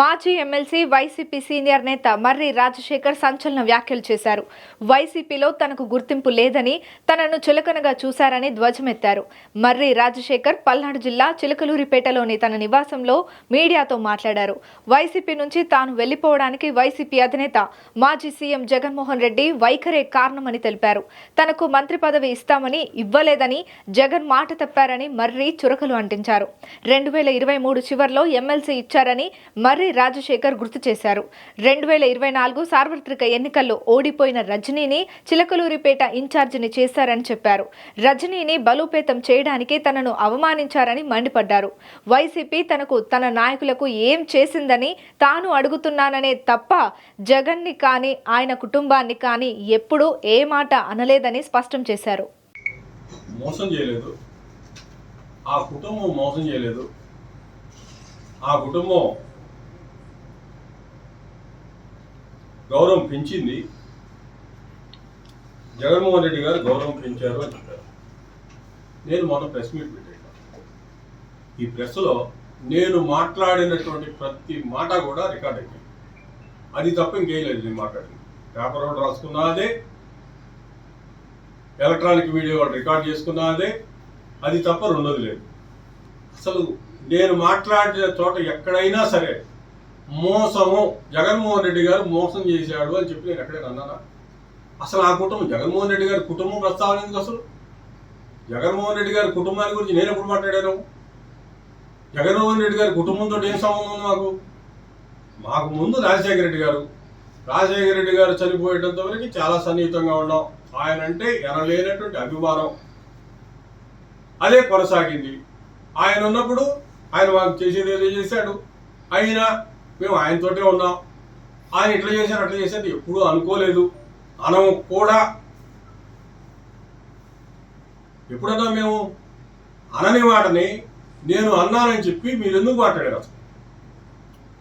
మాజీ MLC YCP senior నేత మర్రి రాజశేఖర్ సంచలన వ్యాఖ్యలు చేశారు. వైసీపీలో తనకు గుర్తింపు లేదని తనను చులకనగా చూశారని ధ్వజమెత్తారు. మర్రి రాజశేఖర్ పల్నాడు జిల్లా చిలకలూరిపేటలోని తన నివాసంలో మీడియాతో మాట్లాడారు. వైసీపీ నుంచి తాను వెళ్ళిపోవడానికి వైసీపీ అధినేత మాజీ సీఎం జగన్మోహన్ రెడ్డి వైఖరే కారణమని తెలిపారు. తనకు మంత్రి పదవి ఇస్తామని ఇవ్వలేదని జగన్ మాట తప్పారని మర్రి చురకలు అంటించారు. రెండు వేల ఇరవై మూడు చివర్లో ఎమ్మెల్సీ ఇచ్చారని మర్రి రాజశేఖర్ గుర్తు చేశారు. రెండు వేల ఇరవై నాలుగు సార్వత్రిక ఎన్నికల్లో ఓడిపోయిన రజనీని చిలకలూరిపేట ఇన్ఛార్జిని చేశారని చెప్పారు. రజనీని బలోపేతం చేయడానికి తనను అవమానించారని మండిపడ్డారు. వైసీపీ తనకు తన నాయకులకు ఏం చేసిందని తాను అడుగుతున్నాననే తప్ప జగన్ని కానీ ఆయన కుటుంబాన్ని కానీ ఎప్పుడూ ఏ మాట అనలేదని స్పష్టం చేశారు. మోసం చేయలేదు. ఆ కుటుంబం మోసం చేయలేదు. ఆ కుటుంబం గౌరవం పెంచింది. జగన్మోహన్ రెడ్డి గారు గౌరవం పెంచారు అని చెప్పారు. నేను మొన్న ప్రెస్ మీట్ పెట్టాను. ఈ ప్రెస్లో నేను మాట్లాడినటువంటి ప్రతి మాట కూడా రికార్డ్ అయింది అది తప్ప ఇంకేయలేదు నేను మాట్లాడింది. పేపర్ ఒకటి రాసుకున్నా అదే. ఎలక్ట్రానిక్ వీడియో ఒకటి రికార్డ్ చేసుకున్నా అదే. అది తప్ప రెండోది లేదు. అసలు నేను మాట్లాడిన చోట ఎక్కడైనా సరే మోసము జగన్మోహన్ రెడ్డి గారు మోసం చేశాడు అని చెప్పి నేను ఎక్కడైనా అన్నానా? అసలు ఆ కుటుంబం జగన్మోహన్ రెడ్డి గారి కుటుంబం ప్రస్తావన ఎందుకు అసలు? జగన్మోహన్ రెడ్డి గారి కుటుంబాన్ని గురించి నేను ఎప్పుడు మాట్లాడాను? జగన్మోహన్ రెడ్డి గారి కుటుంబంతో ఏం సంబంధం ఉంది మాకు? మాకు ముందు రాజశేఖర రెడ్డి గారు. రాజశేఖర రెడ్డి గారు చనిపోయేటంత వరకు చాలా సన్నిహితంగా ఉన్నాం. ఆయన అంటే ఎనలేనటువంటి అభిమానం. అదే కొనసాగింది. ఆయన ఉన్నప్పుడు ఆయన మాకు చేసేది ఏదో చేశాడు. అయినా మేము ఆయనతోటే ఉన్నాం. ఆయన ఇట్లా చేశారు అట్లా చేశారు ఎప్పుడూ అనుకోలేదు. మనం కూడా ఎప్పుడన్నా మేము అనని మాటని నేను అన్నానని చెప్పి మీరు ఎందుకు మాట్లాడారు అసలు?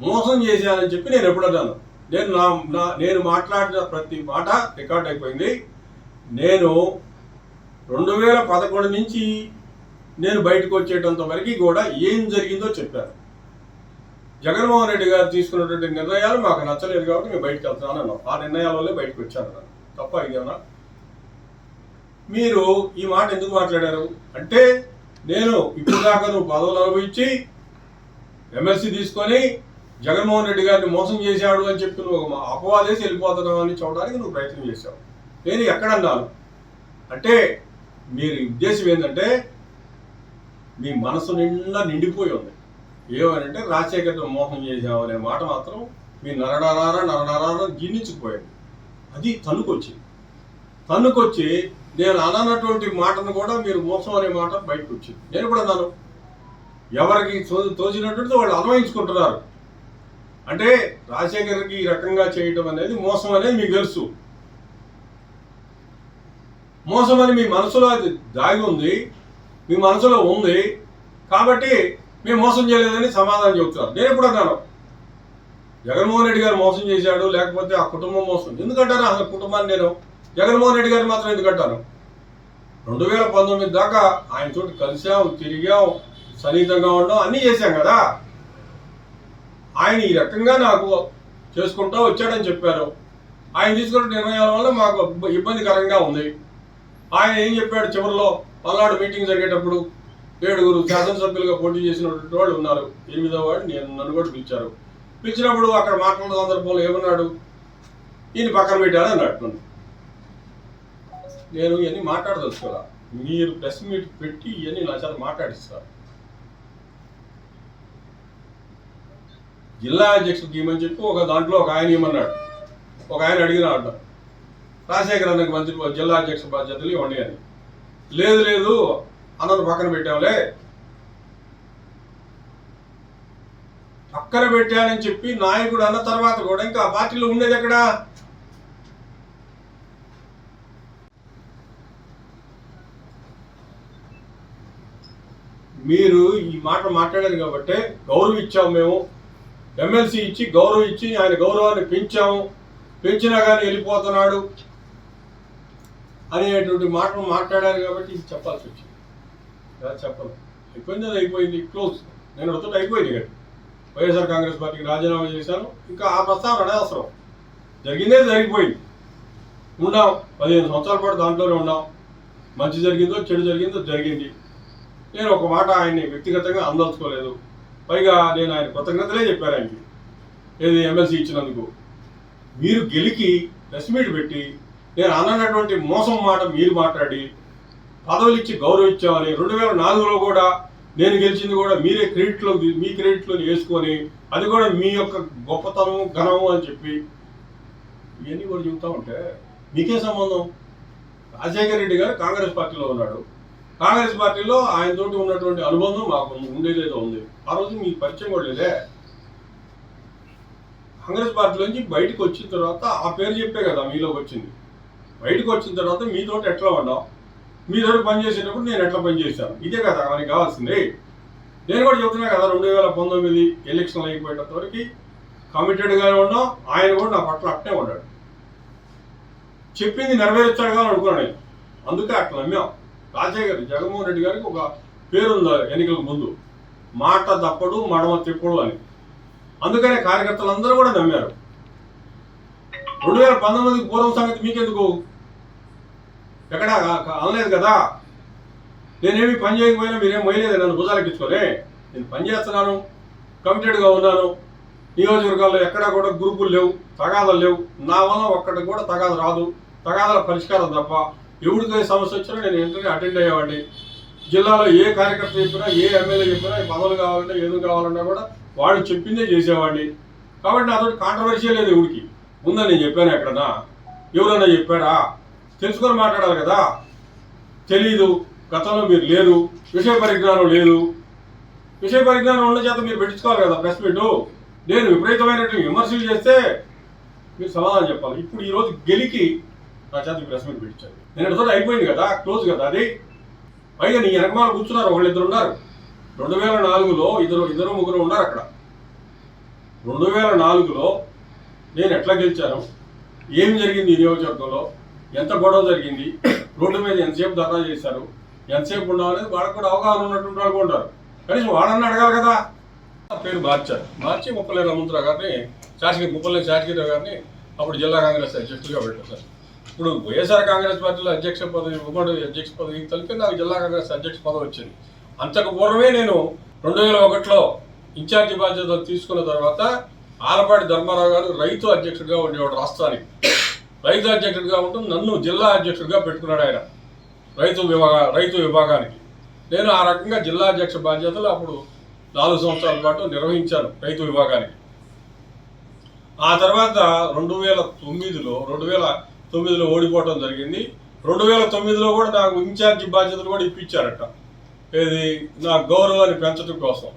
మోసం చేశానని చెప్పి నేను ఎప్పుడన్నాను నేను నా నా నేను మాట్లాడిన ప్రతి మాట రికార్డ్ అయిపోయింది. నేను రెండు వేల పదకొండు నుంచి నేను బయటకు వచ్చేటంత వరకు కూడా ఏం జరిగిందో చెప్పాను జగన్మోహన్ రెడ్డి గారు తీసుకున్నటువంటి నిర్ణయాలు మాకు నచ్చలేదు కాబట్టి మేము బయటకు వెళ్తున్నాను అన్నాను ఆ నిర్ణయాల వల్లే బయటకు వచ్చాను అన్నాను తప్ప ఇదేమన్నా మీరు ఈ మాట ఎందుకు మాట్లాడారు? అంటే నేను ఇప్పుడు దాకా నువ్వు పదవులు అనుభవించి ఎమ్మెల్సీ తీసుకొని జగన్మోహన్ రెడ్డి గారిని మోసం చేశాడు అని చెప్పి నువ్వు ఒక అపవాదేసి వెళ్ళిపోతున్నావు అని చూడడానికి నువ్వు ప్రయత్నం చేశావు. నేను ఎక్కడన్నాను? అంటే మీరు ఉద్దేశం ఏంటంటే మీ మనసు నిండా నిండిపోయి ఉంది. ఏమనంటే రాజశేఖర్తో మోసం చేశావు అనే మాట మాత్రం మీ నరనరార నరనరార గిన్నించిపోయాడు అది తన్నుకొచ్చింది. తన్నుకొచ్చి నేను అననటువంటి మాటను కూడా మీరు మోసం అనే మాట బయటకు వచ్చింది నేను కూడా అన్నాను ఎవరికి తో- తోచినటువంటి వాళ్ళు అన్వయించుకుంటున్నారు. అంటే రాజశేఖర్కి ఈ రకంగా చేయటం అనేది మోసం అనేది మీకు తెలుసు. మోసం అని మీ మనసులో అది దాగి ఉంది మీ మనసులో ఉంది. కాబట్టి మేము మోసం చేయలేదని సమాధానం చెబుతున్నారు. నేను ఎప్పుడు అన్నాను జగన్మోహన్ రెడ్డి గారు మోసం చేశాడు లేకపోతే ఆ కుటుంబం మోసం. ఎందుకంటాను అసలు కుటుంబాన్ని నేను జగన్మోహన్ రెడ్డి గారిని మాత్రం ఎందుకంటాను రెండు వేల పంతొమ్మిది దాకా ఆయనతో కలిసాం తిరిగాం సన్నిహితంగా ఉన్నాం అన్నీ చేశాం కదా. ఆయన ఈ రకంగా నాకు చేసుకుంటా వచ్చాడని చెప్పారు. ఆయన తీసుకున్న నిర్ణయాల వల్ల మాకు ఇబ్బందికరంగా ఉంది. ఆయన ఏం చెప్పాడు చివరిలో? పల్నాడు మీటింగ్ జరిగేటప్పుడు ఏడుగురు శాసనసభ్యులుగా పోటీ చేసినటువంటి వాళ్ళు ఉన్నారు. ఎనిమిదో వాడు నేను నన్ను కూడా పిలిచారు. పిలిచినప్పుడు అక్కడ మాట్లాడిన సందర్భంలో ఏమన్నాడు? ఈయన పక్కన పెట్టాడు అన్నట్టు నేను ఇవన్నీ మాట్లాడదలుచుకోరా మీరు ప్రెస్ మీట్ పెట్టి ఇవన్నీ నా చేత మాట్లాడిస్తారు. జిల్లా అధ్యక్షుడికి ఇవ్వమని చెప్పి ఒక దాంట్లో ఒక ఆయన ఏమన్నాడు? ఒక ఆయన అడిగిన రాజశేఖర్ అన్నకి మంత్రి జిల్లా అధ్యక్ష బాధ్యతలు ఇవ్వండి అని. లేదు లేదు. అన్నను పక్కన పెట్టాంలే పక్కన పెట్టానని చెప్పి నాయకుడు అన్న తర్వాత కూడా ఇంకా ఆ పార్టీలో ఉండేది ఎక్కడ? మీరు ఈ మాట మాట్లాడారు కాబట్టి గౌరవం ఇచ్చాము మేము. ఎమ్మెల్సీ ఇచ్చి గౌరవం ఇచ్చి ఆయన గౌరవాన్ని పెంచాము. పెంచినా కానీ వెళ్ళిపోతున్నాడు అనేటువంటి మాటలు మాట్లాడారు కాబట్టి ఇది చెప్పాల్సి వచ్చింది. చెప్పను. అయిపోయింది అది అయిపోయింది. క్లోజ్ నేను వస్తుంటే అయిపోయింది ఇక్కడ. వైఎస్ఆర్ కాంగ్రెస్ పార్టీకి రాజీనామా చేశాను. ఇంకా ఆ ప్రస్తావన అవసరం. జరిగిందే జరిగిపోయింది. ఉన్నాం. పదిహేను సంవత్సరాల పాటు దాంట్లోనే ఉన్నాం. మంచి జరిగిందో చెడు జరిగిందో జరిగింది. నేను ఒక మాట ఆయన్ని వ్యక్తిగతంగా అందల్చుకోలేదు పైగా నేను ఆయన కృతజ్ఞతలే చెప్పాను ఆయనకి. ఏది ఎమ్మెల్సీ ఇచ్చినందుకు. మీరు గెలికి ప్రెస్ మీట్ పెట్టి నేను అన్నటువంటి మోసం మాట మీరు మాట్లాడి పదవులు ఇచ్చి గౌరవించామని రెండు వేల నాలుగులో కూడా నేను గెలిచింది కూడా మీరే క్రెడిట్లో మీ క్రెడిట్లో వేసుకొని అది కూడా మీ యొక్క గొప్పతనం ఘనము అని చెప్పి ఇవన్నీ కూడా చెబుతా ఉంటే మీకే సంబంధం? రాజశేఖర రెడ్డి గారు కాంగ్రెస్ పార్టీలో ఉన్నాడు. కాంగ్రెస్ పార్టీలో ఆయనతోటి ఉన్నటువంటి అనుబంధం మాకు ఉండేదేదో ఉంది. ఆ రోజు మీ పరిచయం కూడా లేదే. కాంగ్రెస్ పార్టీలోంచి బయటకు వచ్చిన తర్వాత ఆ పేరు చెప్పే కదా మీలోకి వచ్చింది. బయటకు వచ్చిన తర్వాత మీతోటి ఎట్లా ఉన్నాం? మీతోటి పనిచేసేటప్పుడు నేను ఎట్లా పనిచేశాను ఇదే కదా మనకి కావాల్సింది. నేను కూడా చెబుతున్నా కదా రెండు వేల పంతొమ్మిది ఎలక్షన్ అయిపోయేటంత వరకు కమిటెడ్గానే ఉన్నాం ఆయన కూడా నా పట్ల అట్టే ఉన్నాడు. చెప్పింది నెరవేర్చాడుగా అనుకున్నాను నేను. అందుకే అట్లా నమ్మాం. రాజశేఖర్ జగన్మోహన్ రెడ్డి గారికి ఒక పేరుంది ఎన్నికలకు ముందు. మాట తప్పడు మడమ తిప్పడు అని. అందుకనే కార్యకర్తలందరూ కూడా నమ్మారు. రెండు వేల పంతొమ్మిది పూర్వం సంగతి మీకెందుకు? ఎక్కడా? అనలేదు కదా. నేనేమి పని చేయకపోయినా మీరేం మొయ్యలేదు నన్ను భుజాలకు నేను పని చేస్తున్నాను కమిటెడ్గా ఉన్నాను. నియోజకవర్గాల్లో ఎక్కడా కూడా గ్రూపులు లేవు తగాదాలు లేవు. నా వల్ల ఒక్కటి కూడా తగాద రాదు. తగాదాల పరిష్కారం తప్ప ఎవరికి ఏ సమస్య వచ్చినా నేను ఇంటర్వ్యూ అటెండ్ అయ్యేవాడిని. జిల్లాలో ఏ కార్యకర్త చెప్పినా ఏ ఎమ్మెల్యే చెప్పినా పదవులు కావాలన్నా ఏదో కావాలన్నా కూడా వాడు చెప్పిందే చేసేవాడిని. కాబట్టి నాతో కాంట్రవర్షియల్ లేదు ఎవరికి ఉందని నేను చెప్పాను ఎక్కడన్నా. ఎవరన్నా చెప్పాడా తెలుసుకొని మాట్లాడాలి కదా. తెలీదు గతంలో మీరు లేరు విషయ పరిజ్ఞానం లేదు. విషయ పరిజ్ఞానం ఉన్న చేత మీరు పెట్టించుకోవాలి కదా ప్రెస్ మీట్. నేను విపరీతమైనటువంటి విమర్శలు చేస్తే మీరు సమాధానం చెప్పాలి. ఇప్పుడు ఈరోజు గెలికి నా చేత ఈ ప్రెస్ మీట్ పెట్టించారు. నేను తోటి అయిపోయింది కదా క్లోజ్ కదా అది. పైగా నీ వెనకమాల కూర్చున్నారు వాళ్ళిద్దరు ఉన్నారు. రెండు వేల నాలుగులో ఇద్దరు ఇద్దరు ముగ్గురు ఉన్నారు అక్కడ. రెండు వేల నాలుగులో నేను ఎట్లా గెలిచాను? ఏం జరిగింది ఈ నియోజకవర్గంలో? ఎంత గొడవ జరిగింది? రోడ్డు మీద ఎంతసేపు ధర్నా చేశారు? ఎంతసేపు ఉండాలనేది వాళ్ళకు కూడా అవగాహన ఉన్నటువంటి వాళ్ళు ఉంటారు. కనీసం వాళ్ళని అడగాలి కదా. ఆ పేరు మార్చారు మార్చి ముప్పలే రమంతరావు గారిని శాసకి ముప్పలే శాసగిరావు గారిని అప్పుడు జిల్లా కాంగ్రెస్ అధ్యక్షుడిగా పెట్టారు సార్. ఇప్పుడు వైఎస్ఆర్ కాంగ్రెస్ పార్టీలో అధ్యక్ష పదవి ఉమ్మడి అధ్యక్ష పదవి కలిపి నాకు జిల్లా కాంగ్రెస్ అధ్యక్ష పదవి వచ్చింది. అంతకు పూర్వమే నేను రెండు వేల ఒకటిలో ఇన్ఛార్జి బాధ్యతలు తీసుకున్న తర్వాత ఆలపాటి ధర్మారావు గారు రైతు అధ్యక్షుడిగా ఉండేవాడు రాష్ట్రానికి. రైతు అధ్యక్షుడిగా ఉంటూ నన్ను జిల్లా అధ్యక్షుడిగా పెట్టుకున్నాడు ఆయన. రైతు విభాగ రైతు విభాగానికి. నేను ఆ రకంగా జిల్లా అధ్యక్ష బాధ్యతలు అప్పుడు నాలుగు సంవత్సరాల పాటు నిర్వహించాను రైతు విభాగానికి. ఆ తర్వాత రెండు వేల తొమ్మిదిలో రెండు వేల తొమ్మిదిలో ఓడిపోవడం జరిగింది. రెండు వేల తొమ్మిదిలో కూడా నాకు ఇన్ఛార్జి బాధ్యతలు కూడా ఇప్పించారట. ఏది? నా గౌరవాన్ని పెంచడం కోసం.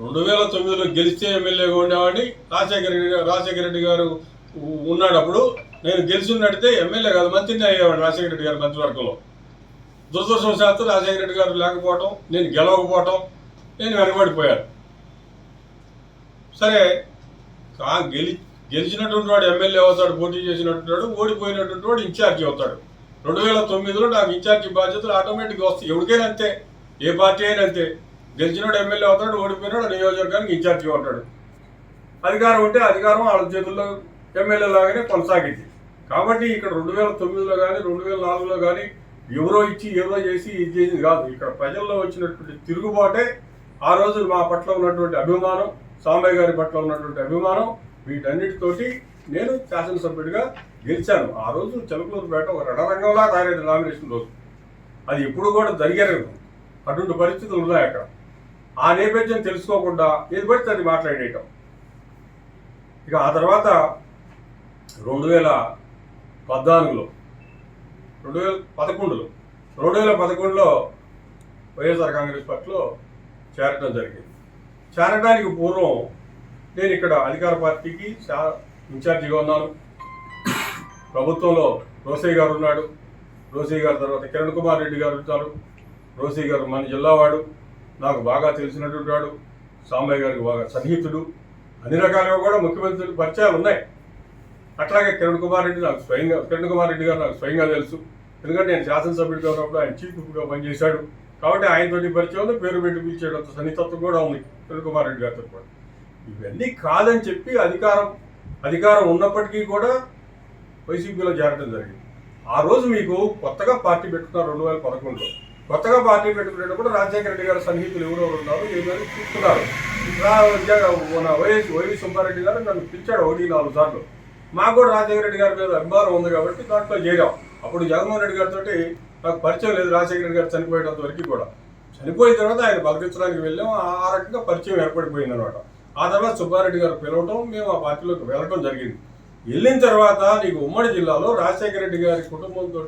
రెండు వేల తొమ్మిదిలో గెలిస్తే ఎమ్మెల్యేగా ఉండేవాడిని. రాజశేఖర రెడ్డి రాజశేఖర రెడ్డి గారు ఉన్నాడప్పుడు నేను గెలిచి నేను గెలిచినట్టే ఎమ్మెల్యే కాదు మంత్రిని అయ్యేవాడు రాజశేఖర రెడ్డి గారి మంత్రివర్గంలో. దురదృష్టవశాత్తు రాజశేఖర రెడ్డి గారు లేకపోవటం నేను గెలవకపోవటం నేను వెనకబడిపోయాను. సరే కా గెలి గెలిచినటువంటి వాడు ఎమ్మెల్యే అవుతాడు పోటీ చేసినటువంటి వాడు ఓడిపోయినటువంటి వాడు ఇన్ఛార్జి అవుతాడు. రెండు వేల తొమ్మిదిలో నాకు ఇన్ఛార్జి బాధ్యతలు ఆటోమేటిక్గా వస్తాయి. ఎవరికైనా అంతే ఏ పార్టీ అయినా అంతే. గెలిచినాడు ఎమ్మెల్యే అవుతాడు ఓడిపోయినాడు నియోజకవర్గానికి ఇన్ఛార్జిగా ఉంటాడు. అధికారం ఉంటే అధికారం వాళ్ళ చేతుల్లో ఎమ్మెల్యే లాగానే కొనసాగింది. కాబట్టి ఇక్కడ రెండు వేల తొమ్మిదిలో కానీ రెండు వేల నాలుగులో కానీ ఎవరో ఇచ్చి ఎవరో చేసి ఇది చేసింది కాదు. ఇక్కడ ప్రజల్లో వచ్చినటువంటి తిరుగుబాటే ఆ రోజు మా పట్ల ఉన్నటువంటి అభిమానం సాంబయ్య గారి పట్ల ఉన్నటువంటి అభిమానం వీటన్నిటితోటి నేను శాసనసభ్యుడిగా గెలిచాను. ఆ రోజు చిలకలూరుపేట ఒక రణరంగంలా తయారైంది నామినేషన్ రోజు. అది ఎప్పుడు కూడా జరిగలేదు. అటువంటి పరిస్థితులు ఉన్నాయి అక్కడ. ఆ నేపథ్యం తెలుసుకోకుండా ఏది పడితే అది మాట్లాడేయటం. ఇక ఆ తర్వాత రెండు వేల పద్నాలుగులో. రెండు వేల పదకొండులో. రెండు వేల పదకొండులో వైఎస్ఆర్ కాంగ్రెస్ పార్టీలో చేరడం జరిగింది. చేరడానికి పూర్వం నేను ఇక్కడ అధికార పార్టీకి శా- ఇన్ఛార్జిగా ఉన్నాను. ప్రభుత్వంలో రోసయ్య గారు ఉన్నాడు. రోసయ్య గారి తర్వాత కిరణ్ కుమార్ రెడ్డి గారు ఉంటారు. రోసయ్య గారు మన జిల్లావాడు. నాకు బాగా తెలిసినటువంటి వాడు. సాంబయ్య గారికి బాగా సన్నిహితుడు. అన్ని రకాలుగా కూడా ముఖ్యమంత్రి పరిచయాలు ఉన్నాయి. అట్లాగే కిరణ్ కుమార్ రెడ్డి నాకు స్వయంగా కిరణ్ కుమార్ రెడ్డి గారు నాకు స్వయంగా తెలుసు. ఎందుకంటే నేను శాసనసభ్యుడిగా ఉన్నప్పుడు ఆయన చీఫ్ విప్గా పనిచేశాడు. కాబట్టి ఆయనతోటి పరిచయం పేరు పెట్టి పిలిచేటంత సన్నిహితత్వం కూడా ఉంది కిరణ్ కుమార్ రెడ్డి గారితో కూడా ఇవన్నీ కాదని చెప్పి అధికారం అధికారం ఉన్నప్పటికీ కూడా వైసీపీలో చేరడం జరిగింది. ఆ రోజు మీకు కొత్తగా పార్టీ పెట్టుకున్నారు రెండు వేల పదకొండులో. కొత్తగా పార్టీ పెట్టుకునేటప్పుడు రాజశేఖర రెడ్డి గారి సన్నిహితులు ఎవరో ఉన్నారు ఏమైనా చూస్తున్నారు. రా- వైఎస్ వైవి సుబ్బారెడ్డి గారు నన్ను పిలిచాడు ఒకటి నాలుగు సార్లు. మాకు కూడా రాజశేఖర రెడ్డి గారి మీద అభిమానం ఉంది కాబట్టి దాంట్లో చేరాం. అప్పుడు జగన్మోహన్ రెడ్డి గారితో నాకు పరిచయం లేదు రాజశేఖర రెడ్డి గారు చనిపోయేటంత వరకు కూడా. చనిపోయిన తర్వాత ఆయన బలపించడానికి వెళ్ళాం. ఆ- ఆ రకంగా పరిచయం ఏర్పడిపోయింది అనమాట ఆ తర్వాత సుబ్బారెడ్డి గారు పిలవటం మేము ఆ పార్టీలోకి వెళ్ళటం జరిగింది. వెళ్ళిన తర్వాత నీకు ఉమ్మడి జిల్లాలో రాజశేఖర రెడ్డి గారి కుటుంబంతో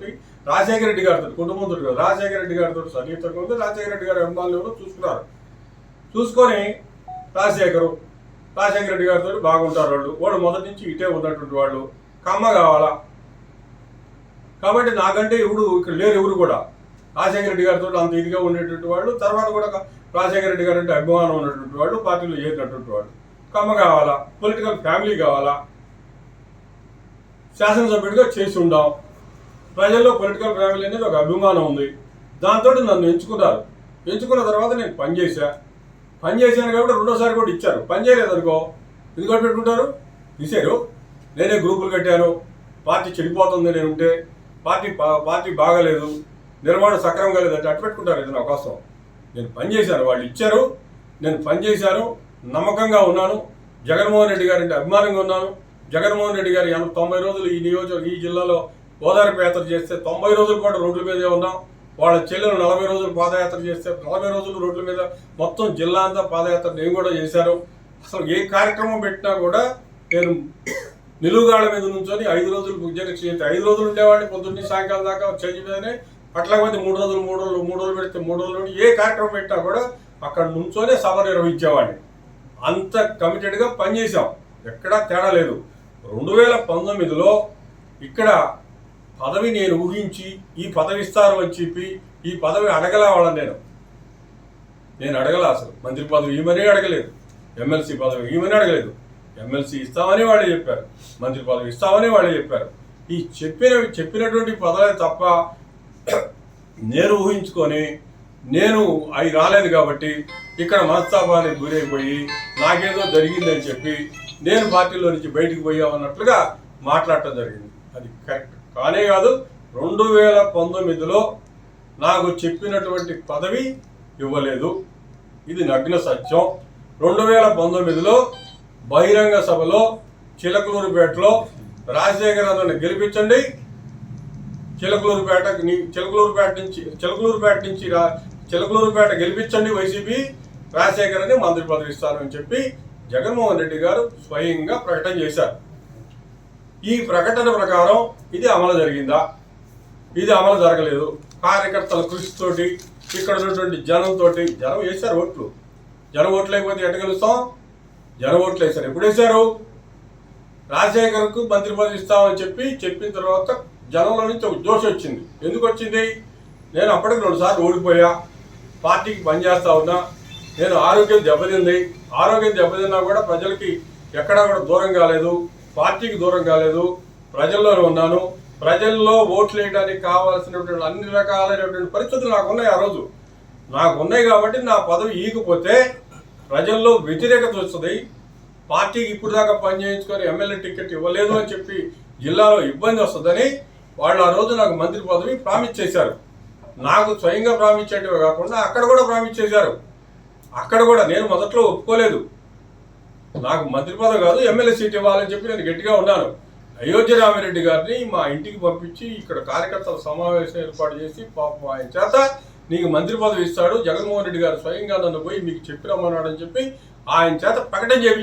రాజశేఖర రెడ్డి గారితో కుటుంబంతో కాదు రాజశేఖర రెడ్డి గారితో సన్నిహితంగా ఉంది రాజశేఖర రెడ్డి గారి అభిమానులు ఎవరో చూసుకున్నారు. చూసుకొని రాజశేఖరు రాజశేఖర రెడ్డి గారితో బాగుంటారు వాళ్ళు. వాళ్ళు మొదటి నుంచి ఇటే ఉన్నటువంటి వాళ్ళు. కమ్మ కావాలా? కాబట్టి నాకంటే ఎవడు ఇక్కడ లేరు ఎవరు కూడా. రాజశేఖర రెడ్డి గారితో అంత ఇదిగా ఉండేటువంటి వాళ్ళు. తర్వాత కూడా రాజశేఖర రెడ్డి గారు అంటే అభిమానం ఉన్నటువంటి వాళ్ళు పార్టీలో చేరినటువంటి వాళ్ళు. కమ్మ కావాలా? పొలిటికల్ ఫ్యామిలీ కావాలా? శాసనసభ్యుడిగా చేసి ఉండాం ప్రజల్లో పొలిటికల్ ఫ్యామిలీ అనేది ఒక అభిమానం ఉంది. దాంతో నన్ను ఎంచుకున్నారు. ఎంచుకున్న తర్వాత నేను పనిచేశా. పని చేశాను కాబట్టి రెండోసారి కూడా ఇచ్చారు. పని చేయలేదు అనుకో ఎందుకు పెట్టుకుంటారు? తీశారు నేనే గ్రూపులు కట్టాను. పార్టీ చెడిపోతుంది నేను ఉంటే పార్టీ పార్టీ బాగలేదు నిర్మాణం సక్రమంగా లేదంటే అట్టు పెట్టుకుంటారు ఇది అవకాశం. నేను పని చేశాను. వాళ్ళు ఇచ్చారు. నేను పని చేశాను. నమ్మకంగా ఉన్నాను. జగన్మోహన్ రెడ్డి గారి అంటే అభిమానంగా ఉన్నాను. జగన్మోహన్ రెడ్డి గారు ఎనభై తొంభై రోజులు ఈ నియోజక ఈ జిల్లాలో ఓదార్పు యాత్ర చేస్తే తొంభై రోజులు కూడా రోడ్ల మీదే ఉన్నాం. వాళ్ళ చెల్లెలు నలభై రోజులు పాదయాత్ర చేస్తే నలభై రోజులు రోడ్ల మీద మొత్తం జిల్లా అంతా పాదయాత్ర నేను కూడా చేశాను. అసలు ఏ కార్యక్రమం పెట్టినా కూడా నేను నిలువుగాళ్ళ మీద నుంచొని ఐదు రోజులు ఉద్యోగం చేస్తే ఐదు రోజులు ఉండేవాడిని పొద్దున్నే సాయంకాలం దాకా చేంజ్ మీదనే. అట్లాగైతే మూడు రోజులు మూడు రోజులు మూడు రోజులు పెడితే మూడు రోజులు ఏ కార్యక్రమం పెట్టినా కూడా అక్కడ నుంచోనే సభ నిర్వహించేవాడిని. అంత కమిటెడ్గా పనిచేసాం ఎక్కడా తేడా లేదు. రెండు వేల పంతొమ్మిదిలో ఇక్కడ పదవి నేను ఊహించి ఈ పదవి ఇస్తారు అని చెప్పి ఈ పదవి అడగలే వాళ్ళని నేను. నేను అడగల అసలు. మంత్రి పదవి ఇవ్వమని అడగలేదు. ఎమ్మెల్సీ పదవి ఇవ్వమని అడగలేదు. ఎమ్మెల్సీ ఇస్తామని వాళ్ళే చెప్పారు. మంత్రి పదవి ఇస్తామని వాళ్ళే చెప్పారు. ఈ చెప్పిన చెప్పినటువంటి పదవే తప్ప నేను ఊహించుకొని నేను అవి రాలేదు కాబట్టి ఇక్కడ మనస్తాపానికి గురైపోయి నాకేదో జరిగిందని చెప్పి నేను పార్టీలో నుంచి బయటికి పోయామన్నట్లుగా మాట్లాడటం జరిగింది. అది కరెక్ట్. కానే కాదు రెండు వేల పంతొమ్మిదిలో నాకు చెప్పినటువంటి పదవి ఇవ్వలేదు. ఇది నగ్న సత్యం. రెండు వేల పంతొమ్మిదిలో బహిరంగ సభలో చిలకలూరుపేటలో రాజశేఖర అన్నని గెలిపించండి. చిలకలూరుపేట చిలకలూరుపేట నుంచి చిలకలూరుపేట నుంచి రా చిలకలూరుపేట గెలిపించండి వైసీపీ రాజశేఖర్ అని మంత్రి పదవి ఇస్తానని చెప్పి జగన్మోహన్ రెడ్డి గారు స్వయంగా ప్రకటన చేశారు. ఈ ప్రకటన ప్రకారం ఇది అమలు జరిగిందా? ఇది అమలు జరగలేదు. కార్యకర్తల కృషితోటి ఇక్కడ ఉన్నటువంటి జనంతో జనం వేశారు ఓట్లు. జనం ఓట్లు లేకపోతే ఎట్ట గెలుస్తాం? జనం ఓట్లు వేశారు. ఎప్పుడు వేశారు? రాజశేఖర్కు మంత్రి పదవి ఇస్తామని చెప్పి చెప్పిన తర్వాత జనంలో నుంచి ఒక జోష్ వచ్చింది. ఎందుకు వచ్చింది? నేను అప్పటికి రెండుసార్లు ఓడిపోయా. పార్టీకి పనిచేస్తా ఉన్నా. నేను ఆరోగ్యం దెబ్బతింది. ఆరోగ్యం దెబ్బతిన్నా కూడా ప్రజలకి ఎక్కడా కూడా దూరం కాలేదు. పార్టీకి దూరం కాలేదు. ప్రజల్లోనే ఉన్నాను. ప్రజల్లో ఓట్లు వేయడానికి కావాల్సినటువంటి అన్ని రకాలైనటువంటి పరిస్థితులు నాకు ఉన్నాయి ఆ రోజు. నాకు ఉన్నాయి కాబట్టి నా పదవి ఈగిపోతే ప్రజల్లో వ్యతిరేకత వస్తుంది. పార్టీకి ఇప్పుడు దాకా పనిచేయించుకొని ఎమ్మెల్యే టికెట్ ఇవ్వలేదు అని చెప్పి జిల్లాలో ఇబ్బంది వస్తుందని వాళ్ళు ఆ రోజు నాకు మంత్రి పదవి ప్రామిస్ చేశారు నాకు స్వయంగా ప్రామిస్ చేయటమే కాకుండా అక్కడ కూడా ప్రామిస్ చేశారు అక్కడ కూడా నేను మొదట్లో ఒప్పుకోలేదు. నాకు మంత్రి పదవి కాదు ఎమ్మెల్యే సీట్ ఇవ్వాలని చెప్పి నేను గట్టిగా ఉన్నాను. అయోధ్య రామిరెడ్డి గారిని మా ఇంటికి పంపించి ఇక్కడ కార్యకర్తల సమావేశం ఏర్పాటు చేసి పాపం ఆయన చేత నీకు మంత్రి పదవి ఇస్తాడు. జగన్మోహన్ రెడ్డి గారు స్వయంగా నన్ను పోయి మీకు చెప్పి రమ్మన్నాడని చెప్పి ఆయన చేత ప్రకటన చేపి